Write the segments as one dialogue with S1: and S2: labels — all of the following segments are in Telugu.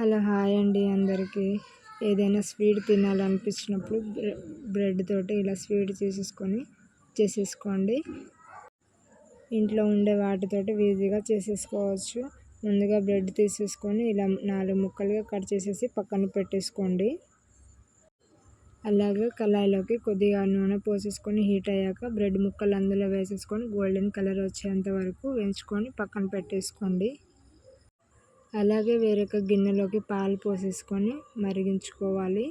S1: హలో హాయ్ అండి అందరికీ. ఏదైనా స్వీట్ తినాలనిపించినప్పుడు బ్రెడ్ తోటి ఇలా స్వీట్ చేసేసుకొని చేసేసుకోండి. ఇంట్లో ఉండే వాటితోటి ఈజీగా చేసేసుకోవచ్చు. ముందుగా బ్రెడ్ తీసేసుకొని ఇలా నాలుగు ముక్కలుగా కట్ చేసేసి పక్కన పెట్టేసుకోండి. అలాగే కళాయిలోకి కొద్దిగా నూనె పోసేసుకొని హీట్ అయ్యాక బ్రెడ్ ముక్కలు అందులో వేసేసుకొని గోల్డెన్ కలర్ వచ్చేంత వరకు వేయించుకొని పక్కన పెట్టేసుకోండి. అలాగే వేరొక గిన్నెలోకి పాలు పోసేసుకొని మరిగించుకోవాలి.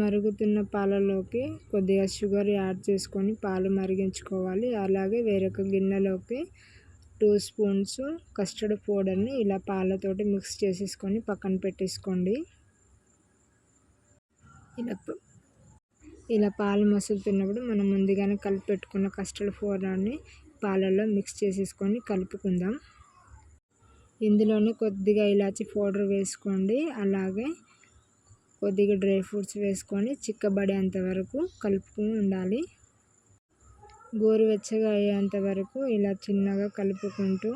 S1: మరుగుతున్న పాలలోకి కొద్దిగా షుగర్ యాడ్ చేసుకొని పాలు మరిగించుకోవాలి. అలాగే వేరొక గిన్నెలోకి టూ స్పూన్స్ కస్టర్డ్ పౌడర్ని ఇలా పాలతోటి మిక్స్ చేసేసుకొని పక్కన పెట్టేసుకోండి. ఇలా ఇలా పాలు మసులుతున్నప్పుడు మనం ముందుగానే కలిపి పెట్టుకున్న కస్టర్డ్ పౌడర్ని పాలల్లో మిక్స్ చేసేసుకొని కలుపుకుందాం. ఇందులోనే కొద్దిగా ఇలాచి పౌడర్ వేసుకోండి. అలాగే కొద్దిగా డ్రై ఫ్రూట్స్ వేసుకొని చిక్కబడేంత వరకు కలుపుకుని ఉండాలి. గోరువెచ్చగా అయ్యేంత వరకు ఇలా చిన్నగా కలుపుకుంటూ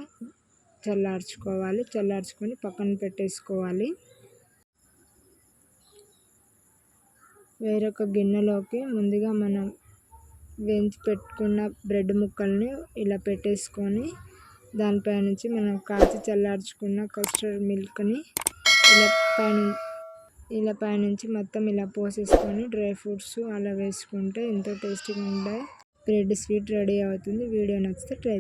S1: చల్లార్చుకోవాలి. చల్లార్చుకొని పక్కన పెట్టేసుకోవాలి. వేరొక గిన్నెలోకి ముందుగా మనం వేయించి పెట్టుకున్న బ్రెడ్ ముక్కల్ని ఇలా పెట్టేసుకొని దానిపై నుంచి మనం కాచి చల్లార్చుకున్న కస్టర్డ్ మిల్క్ని ఇలా పైన ఇలా పైనుంచి మొత్తం ఇలా పోసేసుకొని డ్రై ఫ్రూట్స్ అలా వేసుకుంటే ఎంతో టేస్టీగా ఉంటాయి బ్రెడ్ స్వీట్ రెడీ అవుతుంది. వీడియో నచ్చితే ట్రై